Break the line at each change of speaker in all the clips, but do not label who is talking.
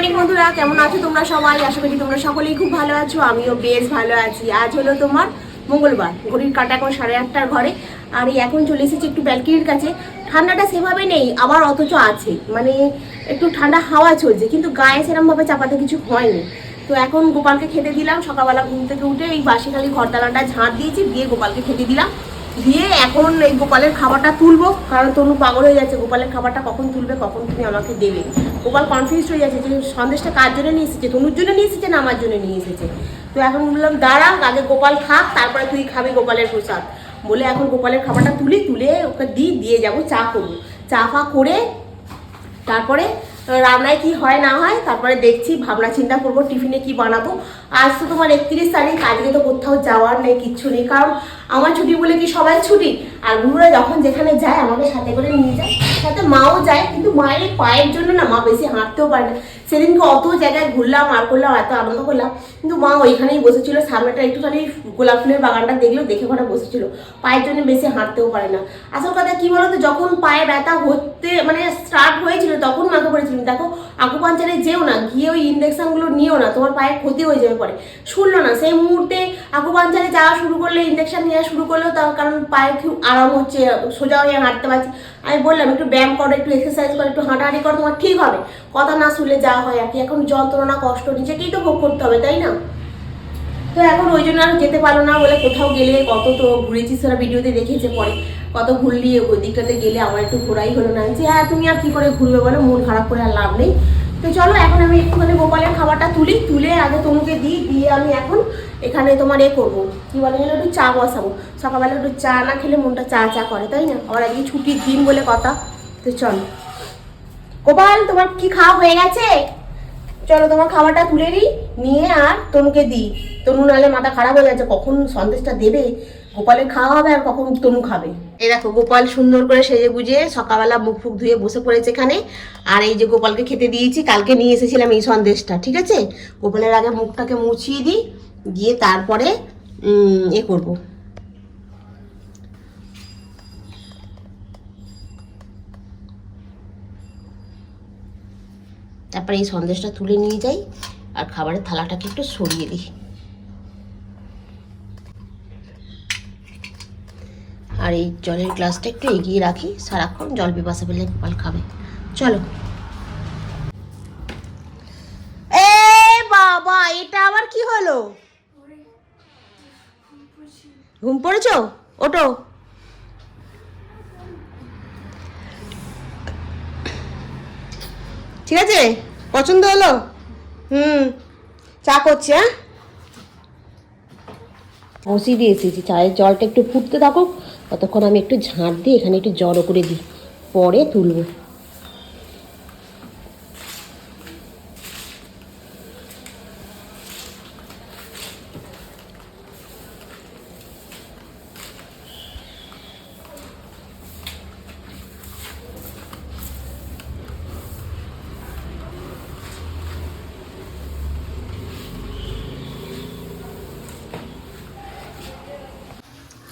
Morning বন্ধুরা। কেমন আছো তোমরা সবাই? আশা করি তোমরা সকলেই খুব ভালো আছো। আমিও বেশ ভালো আছি। আজ হলো তোমার মঙ্গলবার। ঘড়ির কাটা এখন সাড়ে আটটার ঘরে। আর এখন চলে এসেছি একটু ব্যালকিনির কাছে। ঠান্ডাটা সেভাবে নেই, আবার অথচ আছে। মানে একটু ঠান্ডা হাওয়া চলছে, কিন্তু গায়ে সেরমভাবে চাপাতে কিছু হয়নি। তো এখন গোপালকে খেতে দিলাম। সকালবেলা ঘুম থেকে উঠে এই বাসিকালি ঘরদালাটা ঝাঁট দিয়েছি, দিয়ে গোপালকে খেতে দিলাম। দিয়ে এখন এই গোপালের খাবারটা তুলবো। কারণ তনু পাগল হয়ে যাচ্ছে। গোপালের খাবারটা কখন তুলবে, কখন তুমি আমাকে দেবে? গোপাল কনফিউজ হয়ে যাচ্ছে যে সন্দেশটা কার জন্য নিয়ে এসেছে? তনুর জন্য নিয়ে এসেছে না আমার জন্য নিয়ে এসেছে? তো এখন বললাম, দাঁড়া, আগে গোপাল খাক, তারপরে তুই খাবি গোপালের প্রসাদ। বলে এখন গোপালের খাবারটা তুলি, তুলে ওকে দিই দিয়ে যাব, চা করব। চা ফা করে তারপরে রান্নায় কি হয় না হয়, তারপরে দেখছি ভাবনা চিন্তা করব, টিফিনে কি বানাবো। আজ তো তোমার একত্রিশ তারিখ, আজকে তো কোথাও যাওয়ার নেই, কিচ্ছু নেই, কারণ আমার ছুটি বলে কি সবাই ছুটি? আর গুরুরা যখন যেখানে যায়, আমাকে সাথে করে নিয়ে যায়, সাথে মাও যায়, কিন্তু মায়ের পায়ের জন্য না মা বেশি হাঁটতেও পারে না। সেদিনকে অত জায়গায় ঘুরলাম, আর করলাম, এত আনন্দ করলাম। কিন্তু মা ওইখানেই বসেছিল সামনেটা একটুখানি গোলাপ ফুলের বাগানটা দেখল, দেখে ওখানে বসেছিল। পায়ের জন্য বেশি হাঁটতেও পারে না। আসল কথা কি বলতো, যখন পায়ে ব্যথা হতে মানে স্টার্ট হয়েছিল, তখন মাকে বলেছিলাম, দেখো, আকুপাঞ্চারে যেও না, গিয়ে ওই ইঞ্জেকশনগুলো নিও না, তোমার পায়ে ক্ষতি হয়ে যাবে পরে। শুনলো না, সেই মুহূর্তে আকুপাঞ্চারে যাওয়া শুরু করলে ইঞ্জেকশন নেওয়া শুরু করলেও তার কারণ পায়ে খুব আরাম হচ্ছে, সোজা হয়ে হাঁটতে পারছি। আমি বললাম, একটু ব্যায়াম করো, একটু এক্সারসাইজ করো, একটু হাঁটাহাঁটি করো, তোমার ঠিক হবে। কথা না শুনলে যা হয় আর কি। এখন যন্ত্রণা, কষ্ট নিজেকেই তো ভোগ করতে হবে, তাই না? তো এখন ওই জন্য আর যেতে পারল না বলে কোথাও গেলে, কত তো ঘুরেছিস সেটা ভিডিওতে দেখেছে পরে, কত ঘুরলি, ওই দিকটাতে গেলে আমার একটু ঘোরাই হলো না। যে হ্যাঁ তুমি আর কি করে ঘুরবে বলো, মন খারাপ করে আর লাভ নেই। তো চলো, এখন আমি একটুখানি গোপালের খাবারটা তুলি, তুলে আগে তনুকে দিই, দিয়ে আমি এখন এখানে তোমার এ করব। কি বলে যেন একটু চা বসাবো। সকালবেলা একটু চা না খেলে মনটা চা চা করে, তাই না? আবার আজকে ছুটির দিন বলে কথা। তো চলো। গোপাল, তোমার কি খাওয়া হয়ে গেছে? চলো, তোমার খাবারটা তুলে নিই, নিয়ে আর তনুকে দিই। তনু নাহলে মাথা খারাপ হয়ে যাচ্ছে কখন সন্দেশটা দেবে? গোপালের খাওয়া হবে আর কখন তনু খাবে। এই দেখো, গোপাল সুন্দর করে সেজে গুজে সকালবেলা মুখ ফুক ধুয়ে বসে পড়েছে এখানে। আর এই যে গোপালকে খেতে দিয়েছি, কালকে নিয়ে এসেছিলাম এই সন্দেশটা, ঠিক আছে? গোপালের আগে মুখটাকে মুছিয়ে দিই দিয়ে তারপরে এ করব। তারপরে এই সন্দেশটা তুলে নিয়ে যাই, আর খাবারের থালাটাকে একটু সরিয়ে দিই। আর এই জলের গ্লাসটা একটু এগিয়ে রাখি, সারাক্ষণ জল পিপাসা পেলে গোপাল খাবে। চলো। এ বাবা, এটা আবার কি হলো? ঘুম পড়েছো? ওটো ঠিক আছে? পছন্দ হলো? হুম। চা করছি হ্যাঁ? বসিয়ে দিয়ে এসেছি। চায়ের জলটা একটু ফুটতে থাকুক। ততক্ষণ আমি একটু ঝাঁট দিয়ে এখানে একটু জড়ো করে দিই। পরে তুলবো।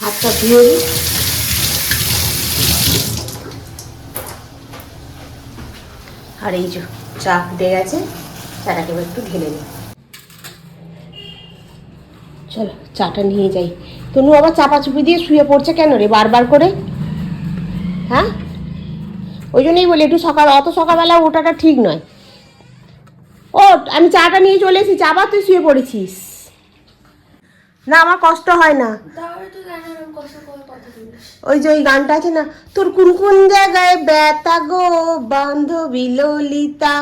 হাতটা ধুয়ে দিই আর এই যে চা ফুটে গেছে, চাটাকে একটু ঢেলে নিই চলো, চাটা নিয়ে যাই। তনু আবার চাপা চুপি দিয়ে শুয়ে পড়ছে কেন রে বারবার করে? হ্যাঁ? ওই জন্যই বলি, একটু সকাল, অত সকালবেলা ওঠাটা ঠিক নয়। ও আমি চাটা নিয়ে চলে এসেছি, আবার তুই শুয়ে পড়েছিস। না, আমার কষ্ট হয় না
তাহলে তো কেন এরকম কষ্ট করে কথা বলিস
ওই যে ওই গানটা আছে না তোর কোন কোন জায়গায় ব্যথা গো বান্ধবী ললিতা?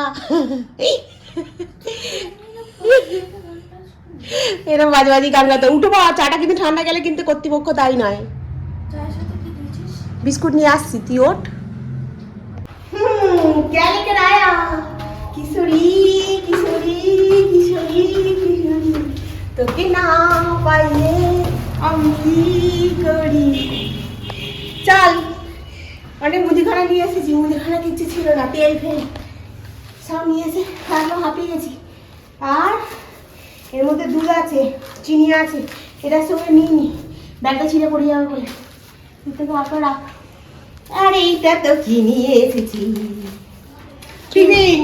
এরকম বাজে বাজি গান গাতে উঠো চাটা কিন্তু ঠান্ডা গেলে কিন্তু কর্তৃপক্ষ তাই নয়। বিস্কুট নিয়ে আসছি তুই ওট কিশোরী কিশোরী কিশোরী তোকে না পাইলে আমি করি? চল। অনেক মুদিখানা নিয়ে এসেছি মুদিখানা কিচ্ছু ছিল না তেল ফেল। সব নিয়ে এসে একদম হাঁপিয়ে গেছি আর এর মধ্যে দুধ আছে চিনি আছে এটার সঙ্গে নিই নি। ব্যাগটা ছিঁড়ে পড়ে যাবে বলে। থেকে আঁকা রাখ। আর এইটা তো কি নিয়ে এসেছি টিফিন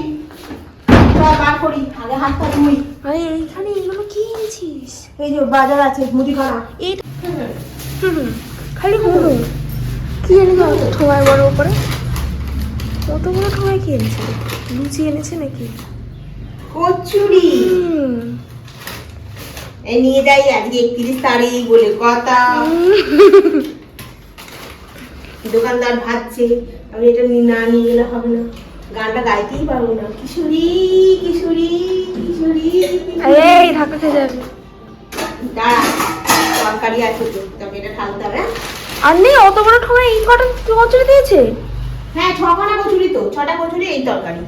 বার করি আগে হাতটা ধুই।
আরে এইখানে এগুলো কি এনেছিস?
এই যে বাজার আছে মুদিখানা।
এই হুম, খালি হলো কি এনে ঠোঙায় বড় উপরে কত বড় ঠোঙায় কি এনেছে? লুচি এনেছে নাকি?
কচুরি। এই নিয়ে যাই আজকে একত্রিশ তারিখ বলে কথা। দোকানদার ভাবছে আমি এটা নি- না নিয়ে গেলে হবে না। গানটা গাইতেই পারব না। কিশোরী কিশোরী কিশোরী
এই ঢাকা খেয়ে যাবে।
দাঁড়া তরকারি আছে তো তবে এটা ঢালতে হবে হ্যাঁ?
আর নেই অত বড় ঠোঙায় এই কটা কচুরি দিয়েছে?
হ্যাঁ ছখানা কচুরি তো ছটা কচুরি এই তরকারি।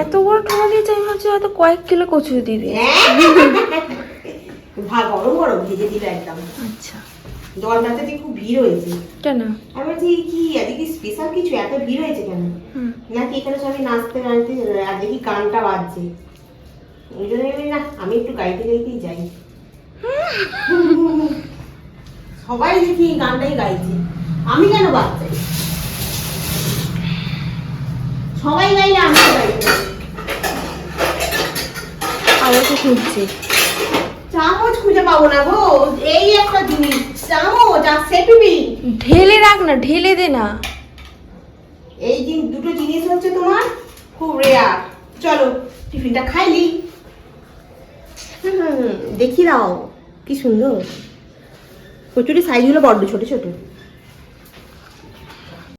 এত বড় ঠোঙা দিয়েছে আমি ভাবছি হয়তো কয়েক কিলো কচুরি দিবে
হ্যাঁ? ভা গরম গরম ভেজে দিল একদম।
আচ্ছা।
দলটাতে খুব ভিড় হয়েছে।
কেন?
আমি বলছি কি আজকে স্পেশাল কিছু? এত ভিড় হয়েছে কেন? নাকি এখানে সবাই নাচতে নাচতে আর দেখি গানটা বাজছে? ওই জন্য না আমি একটু গাইতে গাইতেই যাই। সবাই দেখি এই গানটাই গাইছে। আমি কেন বাজছে সবাই গাইলে আমি পারি।
আমাকে খুঁজছে।
চামচ খুঁজে পাবো না গো। এই একটা জিনিস চামচ আর সেটুবি
ঢেলে রাখ না ঢেলে দে না।
এই দুটো জিনিস হচ্ছে তোমার খুব রেয়ার চলো টিফিনটা খাইলি। হুম, দেখি দাও কি সুন্দর। কচুরি সাইজগুলো বড্ড, ছোট ছোট।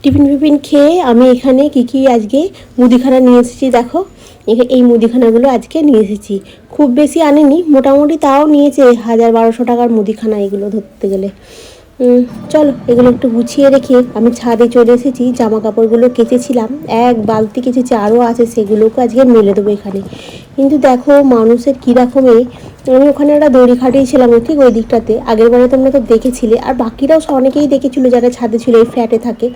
টিফিন ফিফিন খেয়ে আমি এখানে কি কি আজকে মুদিখানা নিয়ে এসেছি দেখো। এই মুদিখানাগুলো আজকে নিয়ে এসেছি। খুব বেশি আনেনি, মোটামুটি তাও নিয়েছে হাজার বারোশো টাকার মুদিখানা এগুলো ধরতে গেলে। চলো, এগুলো একটু গুছিয়ে রেখে আমি ছাদে চলে এসেছি জামা কাপড়গুলো কেচেছিলাম। এক বালতি কেচেছি, আরও আছে, সেগুলোকে আজকে মেলে দেবো এখানে। কিন্তু দেখো মানুষের কীরকমে আমি ওখানে একটা দড়ি খাটিয়েছিলাম ঠিক ওই দিকটাতে, আগের বারে তোমরা তো দেখেছিলে, আর বাকিরাও অনেকেই দেখেছিল যারা ছাদে ছিল, এই ফ্ল্যাটে থাকে।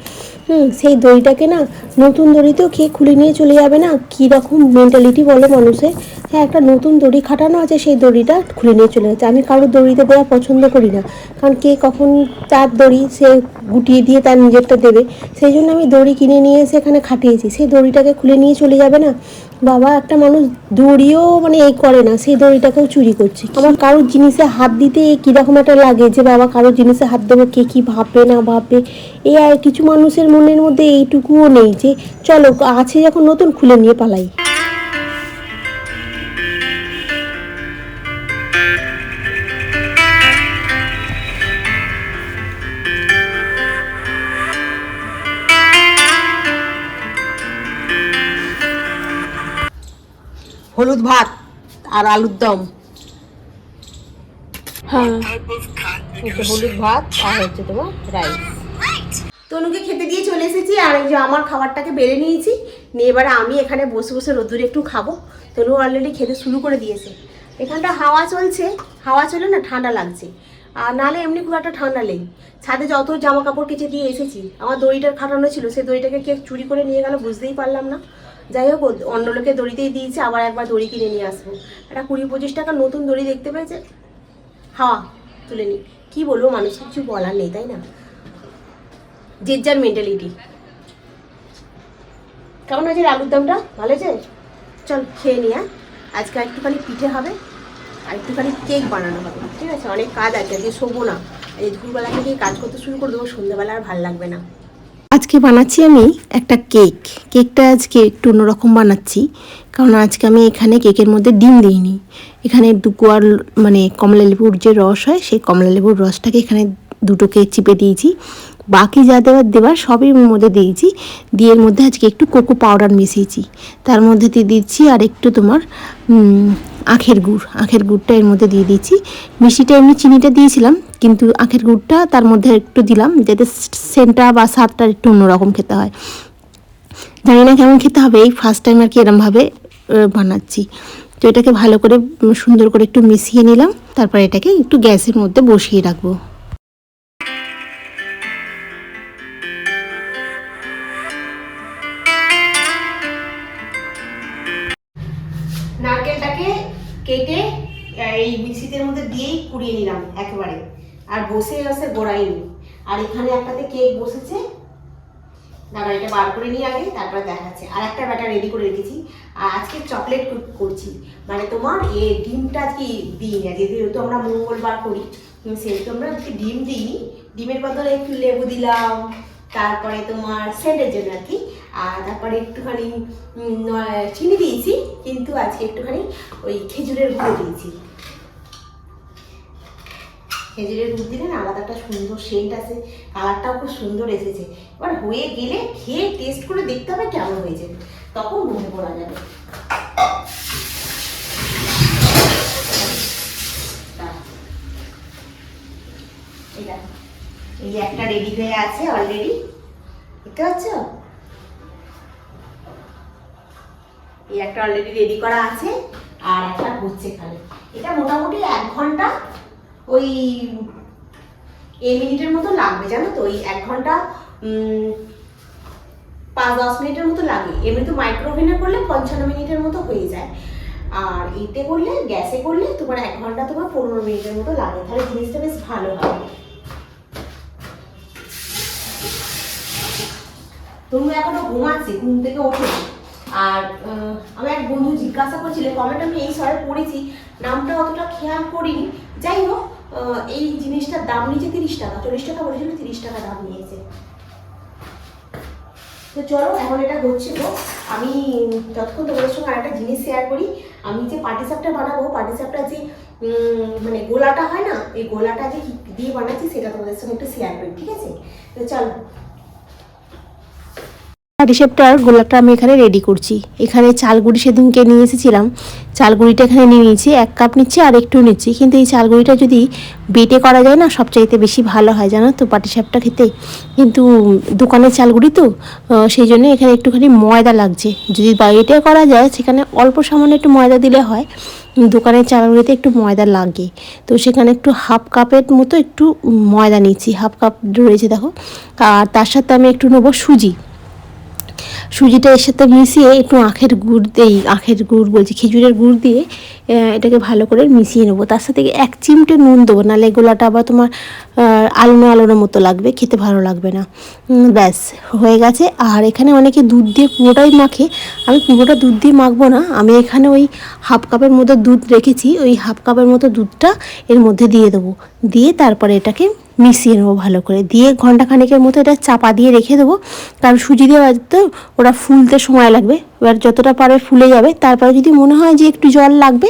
হুম, সেই দড়িটাকে না নতুন দড়িতেও খেয়ে খুলে নিয়ে চলে যাবে না? কীরকম মেন্টালিটি বলে মানুষের? হ্যাঁ একটা নতুন দড়ি খাটানো আছে, সেই দড়িটা খুলে নিয়ে চলে যাচ্ছে। আমি কারোর দড়িতে দেওয়া পছন্দ করি না, কারণ কে কখন তার দড়ি সে গুটিয়ে দিয়ে তার নিজেরটা দেবে। সেই জন্য আমি দড়ি কিনে নিয়ে এসে এখানে খাটিয়েছি। সেই দড়িটাকে খুলে নিয়ে চলে যাবে না? বাবা, একটা মানুষ দড়িও মানে এই করে না, সেই দড়িটাকেও চুরি করছে। আমার কারোর জিনিসে হাত দিতে কীরকম একটা লাগে যে, বাবা, কারোর জিনিসে হাত দেবো, কে কি ভাববে, না ভাববে? এ আর কিছু মানুষের মনের মধ্যে এইটুকুও নেই যে, চলো, আছে যখন নতুন, খুলে নিয়ে পালাই। হলুদ ভাত আর আলুর দম।
হ্যাঁ।
হলুদ ভাত আর হচ্ছে তোমার রাইস তনুকে খেতে দিয়ে চলে এসেছি আর এই যে আমার খাবারটাকে বেড়ে নিয়েছি। নিয়ে এবারে আমি এখানে বসে বসে রোদ্দুরে একটু খাব। তনু অলরেডি খেতে শুরু করে দিয়েছে। এখানটা হাওয়া চলছে। হাওয়া চলে না ঠান্ডা লাগছে। আর নালে এমনি খুব একটা ঠান্ডা নেই। ছাদে যত জামা কাপড় কেচে দিয়ে এসেছি আমার দড়িটার খাটানো ছিল সেই দড়িটাকে কে চুরি করে নিয়ে গেল বুঝতেই পারলাম না। যাই হোক অন্য লোকে দড়িতেই দিয়েছে, আবার একবার দড়ি কিনে নিয়ে আসব। একটা কুড়ি পঁচিশ টাকা নতুন দড়ি দেখতে পেয়েছে? হাওয়া তুলে নি। কি বলব মানুষ কিছু বলার নেই, তাই না? যে যার মেন্টালিটি কেমন রে আলুর দমটা? ভালো হয়েছে? চল, খেয়ে নি হ্যাঁ? আজকে একটুখানি পিঠে হবে, আর একটুখানি কেক বানানো হবে, ঠিক আছে? অনেক কাজ আছে, আজকে শোবো না। এই দুপুরবেলা থেকে কাজ করতে শুরু করে দেবো, সন্ধ্যাবেলা আর ভালো লাগবে না।
আজকে বানাচ্ছি আমি একটা কেক। কেকটা আজকে একটু অন্যরকম বানাচ্ছি, কারণ আজকে আমি এখানে কেকের মধ্যে ডিম দিইনি। এখানে দু কোয়ার মানে কমলা লেবুর যে রস হয়, সেই কমলা লেবুর রসটাকে এখানে দুটোকে চিপে দিয়েছি। বাকি যা দেওয়ার দেওয়ার সবই মধ্যে দিয়েছি। দিয়ে মধ্যে আজকে একটু কোকো পাউডার মিশিয়েছি। তার মধ্যে দিয়ে দিচ্ছি আর একটু তোমার আখের গুড়, আখের গুড়টা এর মধ্যে দিয়ে দিয়েছি। মিষ্টিটা এমনি চিনিটা দিয়েছিলাম, কিন্তু আখের গুড়টা তার মধ্যে একটু দিলাম, যাতে সেন্টটা বা স্বাদটা একটু অন্যরকম খেতে হয়। জানি না কেমন খেতে হবে, এই ফার্স্ট টাইম আর কি এরমভাবে বানাচ্ছি। তো এটাকে ভালো করে, সুন্দর করে একটু মিশিয়ে নিলাম, তারপর এটাকে একটু গ্যাসের মধ্যে বসিয়ে রাখব।
কেটে এই মিক্সিতের মধ্যে দিয়েই কুড়িয়ে নিলাম একেবারে। আর বসে বসে গোড়াইনি আর এখানে একটাতে কেক বসেছে।
দাঁড়া এটা বার করে নিয়ে আগে, তারপর দেখাচ্ছে। আর একটা ব্যাটা রেডি করে রেখেছি। আর আজকে চকলেট করছি। মানে তোমার এ ডিমটা আজকে দিই না যেহেতু আমরা মঙ্গলবার করি সেহেতু আমরা আজকে ডিম দিইনি। ডিমের বদলে একটু লেবু দিলাম, তারপরে তোমার সেন্টের জন্য আর কি। আর তারপরে একটুখানি চিনি দিয়েছি, কিন্তু আজকে একটুখানি ওই খেজুরের গুঁড়ো দিয়েছি। খেজুরের দুধ দিলে না আলাদা একটা সুন্দর সেন্ট আছে কালারটাও খুব সুন্দর এসেছে। এবার হয়ে গেলে খেয়ে টেস্ট করে দেখতে হবে কেমন হয়েছে। তখন মনে পড়া যাবে। এই একটা রেডি হয়ে আছে অলরেডি দেখতে পাচ্ছ? এই একটা অলরেডি রেডি করা আছে, আর একটা হচ্ছে এখানে এটা মোটামুটি এক ঘণ্টা ওই এ মিনিটের মতো লাগবে, জানো তো? ওই এক ঘণ্টা পাঁচ দশ মিনিটের মতো লাগে। এমনি তো মাইক্রোওভেনে করলে পঞ্চান্ন মিনিটের মতো হয়ে যায়। আর এতে করলে গ্যাসে করলে তোমার এক ঘণ্টা তোমার পনেরো মিনিটের মতো লাগে। তাহলে জিনিসটা বেশ ভালো হয় তুমি এখনও ঘুমাচ্ছি, ঘুম থেকে ওঠে। আর আমার এক বন্ধু জিজ্ঞাসা করছিল কমেন্ট আমি এই সরে পড়েছি, নামটা অতটা খেয়াল করিনি। যাই হোক এই জিনিসটার দাম নিয়েছে তিরিশ টাকা, চল্লিশ টাকা বলেছিল, তিরিশ টাকা দাম নিয়েছে। তো চলো, এখন এটা হচ্ছে তো আমি যতক্ষণ তোমাদের সঙ্গে আরেকটা জিনিস শেয়ার করি। আমি যে পাটিসাপটা বানাবো পাটিসাপটা যে মানে গোলাটা হয় না, এই গোলাটা যে দিয়ে বানাচ্ছি, সেটা তোমাদের সঙ্গে একটু শেয়ার করি, ঠিক আছে? তো চলো।
রিসেপ্টার গোলাটা আমি এখানে রেডি করছি। এখানে চালগুড়ি সেদিনকে নিয়ে এসেছিলাম। চালগুড়িটা এখানে নিয়ে নিয়েছি, এক কাপ নিচ্ছি আর একটু নিচ্ছি। কিন্তু এই চালগুড়িটা যদি বেটে করা যায় না, সবচাইতে বেশি ভালো হয়, জানো তো পাটিসাপটা খেতে। কিন্তু দোকানের চালগুড়ি তো সেই জন্য এখানে একটুখানি ময়দা লাগছে। যদি বেটে করা যায়, সেখানে অল্প সামান্য একটু ময়দা দিলে হয়, দোকানের চালগুড়িতে একটু ময়দা লাগে। তো সেখানে একটু হাফ কাপের মতো একটু ময়দা নিচ্ছি হাফ কাপ রয়েছে, দেখো। আর তার সাথে আমি একটু নেব সুজি। সুজিটা এর সাথে মিশিয়ে একটু আখের গুড় দিই আখের গুড় বলছি খেজুরের গুড় দিয়ে এটাকে ভালো করে মিশিয়ে নেব। তার সাথে এক চিমটে নুন দেবো, নাহলে গোলাটা আবার তোমার আলোনো আলোনো মতো লাগবে, খেতে ভালো লাগবে না। ব্যাস, হয়ে গেছে। আর এখানে অনেকে দুধ দিয়ে পুরোটাই মাখে। আমি পুরোটা দুধ দিয়ে মাখবো না। আমি এখানে ওই হাফ কাপের মতো দুধ রেখেছি। ওই হাফ কাপের মতো দুধটা এর মধ্যে দিয়ে দেবো। দিয়ে তারপরে এটাকে মিশিয়ে নেব ভালো করে। দিয়ে ঘণ্টা খানেকের মতো এটা চাপা দিয়ে রেখে দেবো। কারণ সুজি দিয়ে তো ওরা ফুলতে সময় লাগবে। এবার যতটা পারে ফুলে যাবে। তারপরে যদি মনে হয় যে একটু জল লাগবে,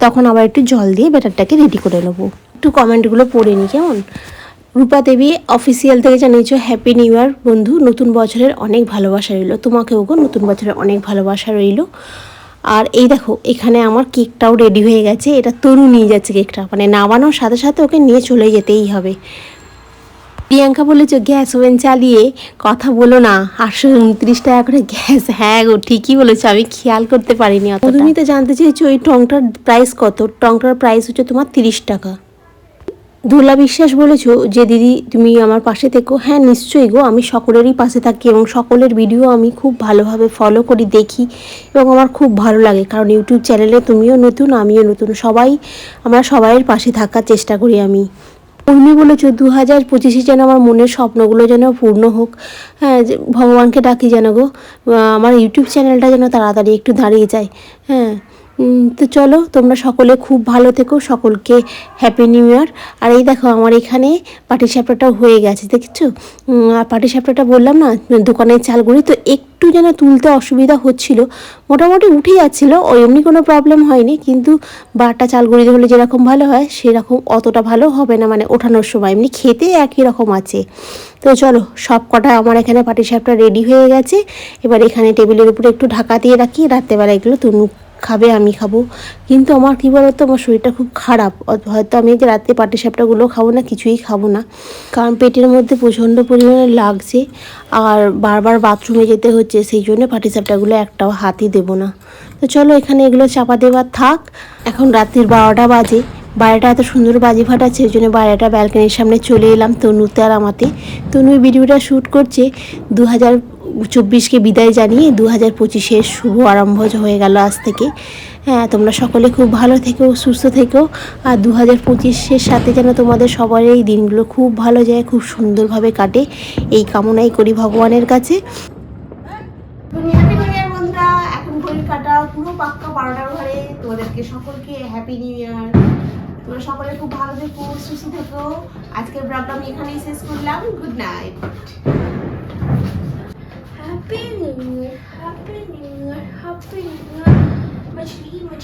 তখন আবার একটু জল দিয়ে ব্যাটারটাকে রেডি করে নেব। একটু কমেন্টগুলো পড়ে নিই কেমন? রূপা দেবী অফিসিয়াল থেকে জানিয়েছো হ্যাপি নিউ ইয়ার বন্ধু। নতুন বছরের অনেক ভালোবাসা রইল। তোমাকেও গো, নতুন বছরের অনেক ভালোবাসা রইল। আর এই দেখো, এখানে আমার কেকটাও রেডি হয়ে গেছে। এটা তরু নিয়ে যাচ্ছে কেকটা। মানে নামানোর সাথে সাথে ওকে নিয়ে চলে যেতেই হবে। প্রিয়াঙ্কা বলেছ গ্যাস ওভেন চালিয়ে কথা বলো না। আটশো উনত্রিশ টাকা করে গ্যাস। হ্যাঁ গো, ঠিকই বলেছ। আমি খেয়াল করতে পারিনি তুমি তো জানতে চেয়েছো, ওই টংটার প্রাইস কত? টংটার প্রাইস হচ্ছে তোমার তিরিশ টাকা। দোলা বিশ্বাস বলেছ যে, দিদি, তুমি আমার পাশে থেকো। হ্যাঁ নিশ্চয়ই গো। আমি সকলেরই পাশে থাকি এবং সকলের ভিডিও আমি খুব ভালোভাবে ফলো করি, দেখি এবং আমার খুব ভালো লাগে। কারণ ইউটিউব চ্যানেলে তুমিও নতুন, আমিও নতুন। সবাই, আমরা সবাইয়ের পাশে থাকার চেষ্টা করি আমি। উর্মি বলেছ দু হাজার পঁচিশে যেন আমার মনের স্বপ্নগুলো যেন পূর্ণ হোক। হ্যাঁ ভগবানকে ডাকি যেন গো। আমার ইউটিউব চ্যানেলটা যেন তাড়াতাড়ি একটু দাঁড়িয়ে যায়। হ্যাঁ তো চলো, তোমরা সকলে খুব ভালো থেকো, সকলকে হ্যাপি নিউ ইয়ার আর এই দেখো, আমার এখানে পাটি সাপটাটাও হয়ে গেছে, দেখছ? আর পাটি সাপটাটা বললাম না, দোকানের চালগুলি তো একটু যেন তুলতে অসুবিধা হচ্ছিল, মোটামুটি উঠে যাচ্ছিল, ওই এমনি কোনো প্রবলেম হয়নি, কিন্তু বারটা চালগুড়ি হলে যেরকম ভালো হয়, সেরকম অতটা ভালো হবে না মানে ওঠানোর সময়। এমনি খেতে একই রকম আছে। তো চলো সব কটা আমার এখানে পাটিসাপটা রেডি হয়ে গেছে। এবার এখানে টেবিলের উপরে একটু ঢাকা দিয়ে রাখি, রাত্রেবেলা এগুলো তুনু খাবে, আমি খাব। কিন্তু আমার কী বলতো, আমার শরীরটা খুব খারাপ। হয়তো আমি যে রাত্রে পাটিসাপটাগুলো খাব না, কিছুই খাব না। কারণ পেটের মধ্যে প্রচণ্ড পরিমাণে লাগছে। আর বারবার বাথরুমে যেতে হচ্ছে, সেই জন্য পাটিসাপটাগুলো একটাও হাতই দেবো না। তো চলো এখানে এগুলো চাপা দেওয়ার থাক। এখন রাত্রির বারোটা বাজে। বাইরেটা এত সুন্দর বাজি ফাটাচ্ছে ওই জন্য বাইরেটা ব্যালকনির সামনে চলে এলাম তনুতে আর আমাতে। তনু ভিডিওটা শ্যুট করছে দু হাজার চব্বিশকে বিদায় জানিয়ে দু হাজার পঁচিশের শুভ আরম্ভ হয়ে গেল আজ থেকে। হ্যাঁ তোমরা সকলে খুব ভালো থেকো, সুস্থ থেকো। আর দু হাজার পঁচিশের সাথে যেন তোমাদের সবার এই দিনগুলো খুব ভালো যায়, খুব সুন্দরভাবে কাটে, এই কামনাই করি ভগবানের কাছে।
সকলে খুব ভালো থেকো, সুস্থ থেকো। আজকের ব্লগটা আমি এখানেই শেষ করলাম। Good night
happy new year happy new year happy new year